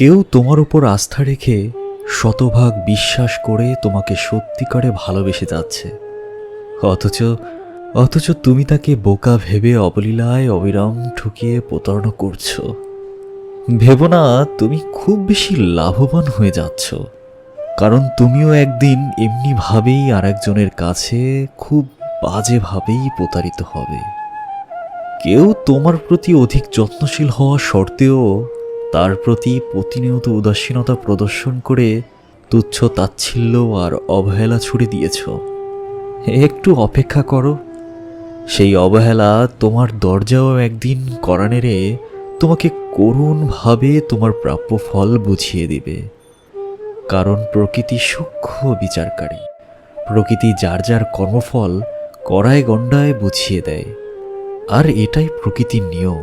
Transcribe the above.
কেউ তোমার উপর আস্থা রেখে শতভাগ বিশ্বাস করে তোমাকে সত্যিকারে ভালোবেসে যাচ্ছে। অথচ অথচ তুমি তাকে বোকা ভেবে অবলীলায় অবিরাম ঠুকিয়ে প্রতারণা করছ। ভেবো না, তুমি খুব বেশি লাভবান হয়ে যাচ্ছ। কারণ তুমিও একদিন এমনিভাবেই আরেকজনের কাছে খুব বাজেভাবেই প্রতারিত হবে। কেউ তোমার প্রতি অধিক যত্নশীল হওয়া সত্ত্বেও তার প্রতি প্রতিনিয়ত উদাসীনতা প্রদর্শন করে তুচ্ছ তাচ্ছিল্য আর অবহেলা ছুড়ে দিয়েছ। একটু অপেক্ষা করো। সেই অবহেলা তোমার দরজাও একদিন করা নেড়ে তোমাকে করুণভাবে তোমার প্রাপ্য ফল বুঝিয়ে দিবে। কারণ প্রকৃতি সূক্ষ্ম বিচারকারী। প্রকৃতি যার যার কর্মফল কড়ায় গণ্ডায় বুঝিয়ে দেয়। আর এটাই প্রকৃতির নিয়ম।